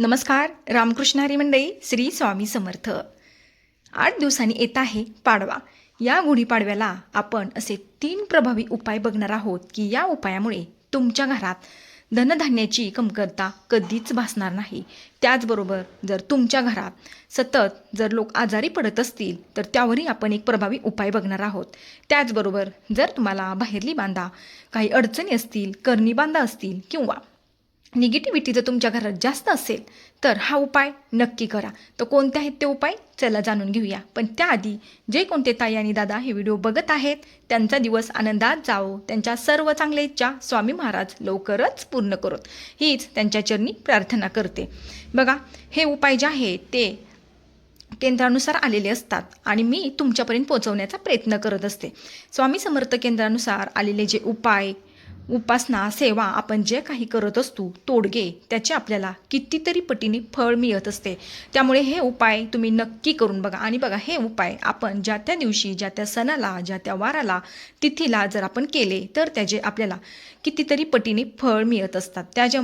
नमस्कार रामकृष्ण हरी मंडळी श्री स्वामी समर्थ. आठ दिवसांनी येत आहे पाडवा. या गुढीपाडव्याला आपण असे तीन प्रभावी उपाय बघणार आहोत की या उपायामुळे तुमच्या घरात धनधान्याची कमतरता कधीच भासणार नाही. त्याचबरोबर जर तुमच्या घरात सतत जर लोक आजारी पडत असतील तर त्यावरही आपण एक प्रभावी उपाय बघणार आहोत. त्याचबरोबर जर तुम्हाला बाहेरली बांधा काही अडचणी असतील करणी बांधा असतील किंवा निगेटिव्हिटी जर तुमच्या घरात जास्त असेल तर हा उपाय नक्की करा. तर कोणते आहेत ते उपाय? चला जाणून घेऊया. पण त्याआधी जे कोणते ताई आणि दादा हे व्हिडिओ बघत आहेत त्यांचा दिवस आनंदात जावो. त्यांच्या सर्व चांगल्या इच्छा स्वामी महाराज लवकरच पूर्ण करोत. हीच त्यांच्या चरणी प्रार्थना करते. बघा हे उपाय जे आहे ते केंद्रानुसार आलेले असतात आणि मी तुमच्यापर्यंत पोहोचवण्याचा प्रयत्न करत असते. स्वामी समर्थ केंद्रानुसार आलेले जे उपाय उपासना सेवा आपण जे काही करत असतो तोडगे त्याचे आपल्याला कितीतरी पटीने फळ मिळत असते. त्यामुळे हे उपाय तुम्ही नक्की करून बघा. आणि बघा हे उपाय आपण ज्या त्या दिवशी ज्या त्या सणाला ज्या त्या वाराला तिथीला जर आपण केले तर त्याचे आपल्याला कितीतरी पटीने फळ मिळत असतात. त्याच्या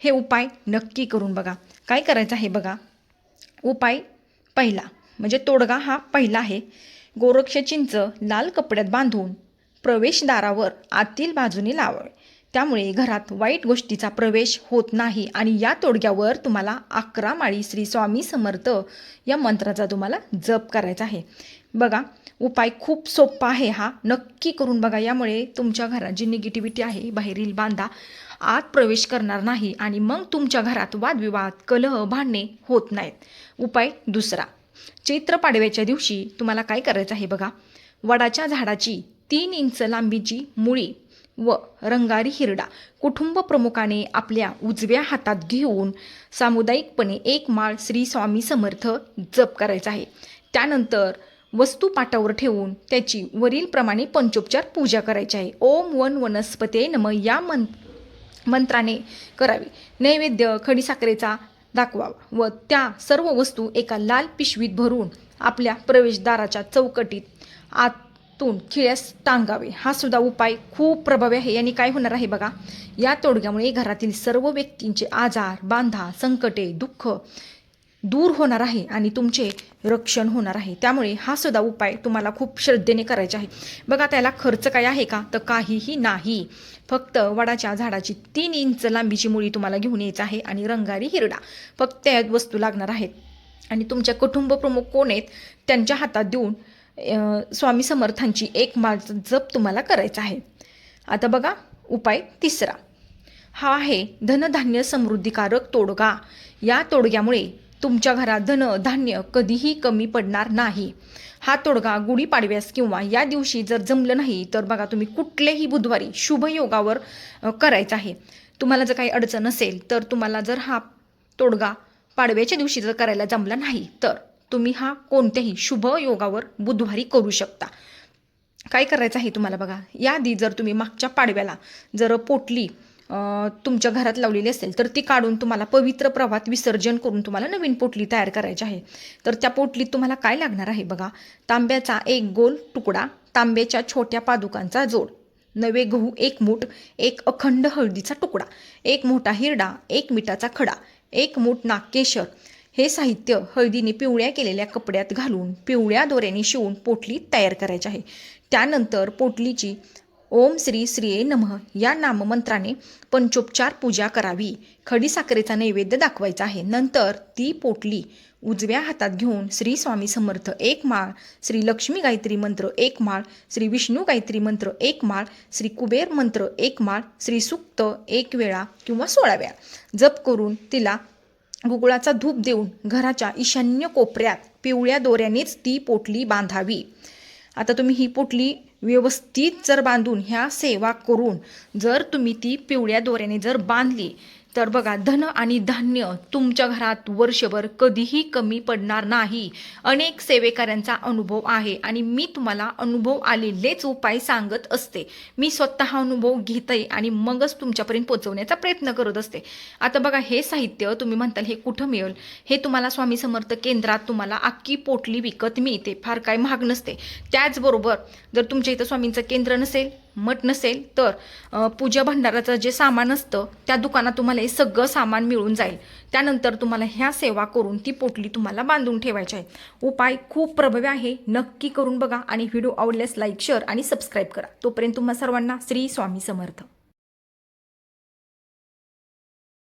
हे उपाय नक्की करून बघा. काय करायचं आहे बघा? उपाय पहिला म्हणजे तोडगा हा पहिला आहे. गोरक्ष चिंच लाल कपड्यात बांधून प्रवेशद्वारावर आतील बाजूने लावावे. त्यामुळे घरात वाईट गोष्टीचा प्रवेश होत नाही आणि या तोडग्यावर तुम्हाला अकरा माळी श्री स्वामी समर्थ या मंत्राचा तुम्हाला जप करायचा आहे. बघा उपाय खूप सोपा आहे हा. नक्की करून बघा. यामुळे तुमच्या घरात जी निगेटिव्हिटी आहे बाहेरील बांधा आत प्रवेश करणार नाही आणि मग तुमच्या घरात वादविवाद कलह भांडणे होत नाहीत. उपाय दुसरा. चैत्र पाडव्याच्या दिवशी तुम्हाला काय करायचं आहे बघा? वडाच्या झाडाची तीन इंच लांबीची मुळी व रंगारी हिरडा कुटुंब प्रमुखाने आपल्या उजव्या हातात घेऊन सामुदायिकपणे एक माळ श्री स्वामी समर्थ जप करायचा आहे. त्यानंतर वस्तू पाटावर ठेवून त्याची वरीलप्रमाणे पंचोपचार पूजा करायची आहे. ओम वन वनस्पते नम या मं मंत्राने करावी. नैवेद्य खडीसाखरेचा दाखवावा व त्या सर्व वस्तू एका लाल पिशवीत भरून आपल्या प्रवेशद्वाराच्या चौकटीत आत तोंड खिळ्यास टांगावे. हा सुद्धा उपाय खूप प्रभावी आहे. आणि काय होणार आहे बघा? या तोडग्यामुळे घरातील सर्व व्यक्तींचे आजार बांधा संकटे दुःख दूर होणार आहे आणि तुमचे रक्षण होणार आहे. त्यामुळे हा सुद्धा उपाय तुम्हाला खूप श्रद्धेने करायचा आहे. बघा त्याला खर्च काय आहे का? तर काहीही नाही. फक्त वडाच्या झाडाची तीन इंच लांबीची मुळी तुम्हाला घेऊन यायचं आहे आणि रंगारी हिरडा. फक्त त्या वस्तू लागणार आहेत. आणि तुमच्या कुटुंब प्रमुख कोण आहेत? त्यांच्या हातात देऊन स्वामी समर्थांची एक माळ जप तुम्हाला करायचा आहे. आता बघा उपाय तिसरा. हा आहे धनधान्य समृद्धिकारक तोडगा. या तोडग्यामुळे तुमच्या घरात धन धान्य कधीही कमी पडणार नाही. हा तोडगा गुढीपाडव्यास किंवा या दिवशी जर जमलं नाही तर बघा तुम्ही कुठलेही बुधवारी शुभ योगावर करायचा आहे. तुम्हाला जर काही अडचण असेल तर तुम्हाला जर हा तोडगा पाडव्याच्या दिवशी जर करायला जमला नाही तर तुम्ही हा कोणत्याही शुभ योगावर बुधवारी करू शकता. काय करायचं आहे तुम्हाला बघा? याआधी जर तुम्ही मागच्या पाडव्याला जर पोटली तुमच्या घरात लावलेली असेल तर ती काढून तुम्हाला पवित्र प्रवाहात विसर्जन करून तुम्हाला नवीन पोटली तयार करायची आहे. तर त्या पोटलीत तुम्हाला काय लागणार आहे बघा? तांब्याचा एक गोल तुकडा तांब्याच्या छोट्या पादुकांचा जोड नवे गहू एक मूठ एक अखंड हळदीचा तुकडा एक मोठा हिरडा एक मिठाचा खडा एक मूठ नागकेशर हे साहित्य हळदीने पिवळ्या केलेल्या कपड्यात घालून पिवळ्या दोऱ्याने शिवून पोटली तयार करायची आहे. त्यानंतर पोटलीची ओम श्री श्रीये नमः या नाममंत्राने पंचोपचार पूजा करावी. खडीसाखरेचा नैवेद्य दाखवायचा आहे. नंतर ती पोटली उजव्या हातात घेऊन श्री स्वामी समर्थ एक माळ श्री लक्ष्मी गायत्री मंत्र एक माळ श्री विष्णू गायत्री मंत्र एक माळ श्री कुबेर मंत्र एक माळ श्री सुक्त एक वेळा किंवा सोळा वेळा. जप करून तिला गुगळाचा धूप देऊन घराच्या ईशान्य कोपऱ्यात पिवळ्या दोऱ्यानेच ती पोटली बांधावी. आता तुम्ही ही पोटली व्यवस्थित जर बांधून ह्या सेवा करून जर तुम्ही ती पिवळ्या दोऱ्याने जर बांधली तर बघा धन आणि धान्य तुमच्या घरात वर्षभर कधीही कमी पडणार नाही. अनेक सेवेकऱ्यांचा अनुभव आहे आणि मी तुम्हाला अनुभव आलेलेच उपाय सांगत असते. मी स्वतः हा अनुभव घेते आणि मगच तुमच्यापर्यंत पोहोचवण्याचा प्रयत्न करत असते. आता बघा हे साहित्य तुम्ही म्हणताल हे कुठं मिळेल? हे तुम्हाला स्वामी समर्थ केंद्रात तुम्हाला अख्खी पोटली विकत मिळते फार काय महाग नसते. त्याचबरोबर जर तुमच्या इथं स्वामींचं केंद्र नसेल मठ नसेल तर पूजा भंडाराचं जे सामान असतं त्या दुकानात तुम्हाला हे सगळं सामान मिळून जाईल. त्यानंतर तुम्हाला ह्या सेवा करून ती पोटली तुम्हाला बांधून ठेवायची आहे. उपाय खूप प्रभावी आहे. नक्की करून बघा आणि व्हिडिओ आवडल्यास लाईक शेअर आणि सबस्क्राईब करा. तोपर्यंत तुम्हा सर्वांना श्री स्वामी समर्थ.